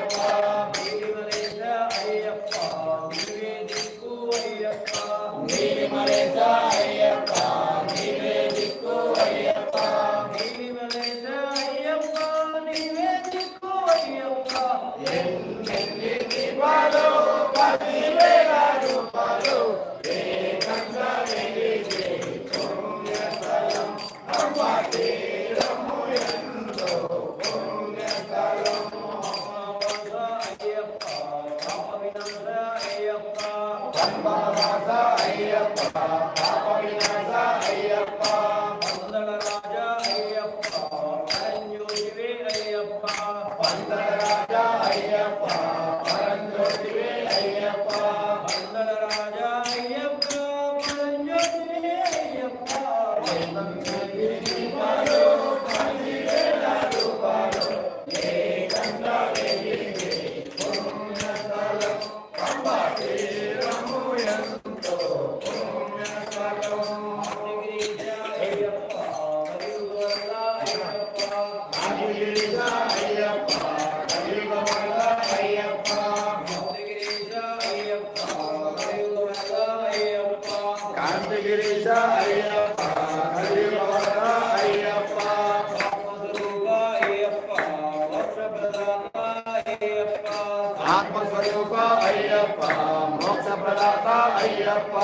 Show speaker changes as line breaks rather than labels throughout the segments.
Thank
you. Ayyappa కలియుగవర Ayyappa ఆత్మస్వరూప అయ్యప్ప మోక్ష ప్రదాత అయ్యప్ప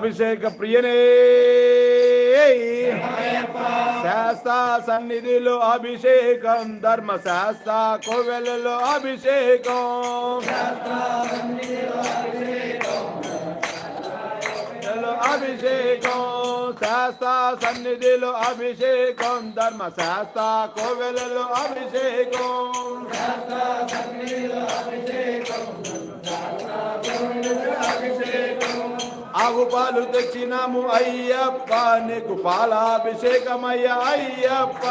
పాలాభిషేక ప్రియనే. శాస్త్ర సన్నిధిలో అభిషేకం ధర్మ శాస్త్ర కోవెలలో అభిషేకం. అభిషేకం శాస్త్ర సన్నిధిలో అభిషేకం ధర్మ శాస్త్ర కోవెలలో అభిషేకం. పాలు తెచ్చినాము అయ్యప్ప నీకు పాలాభిషేకమయ్య అయ్యప్ప.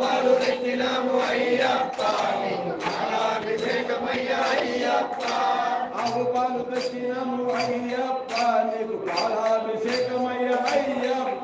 పాలు తెచ్చినాము అయ్యప్ప నీకు పాలాభిషేకమయ్య అయ్యప్ప. ఆగు పాలు తెచ్చినాము అయ్యప్ప నీకు పాలాభిషేకమయ్య అయ్యప్ప.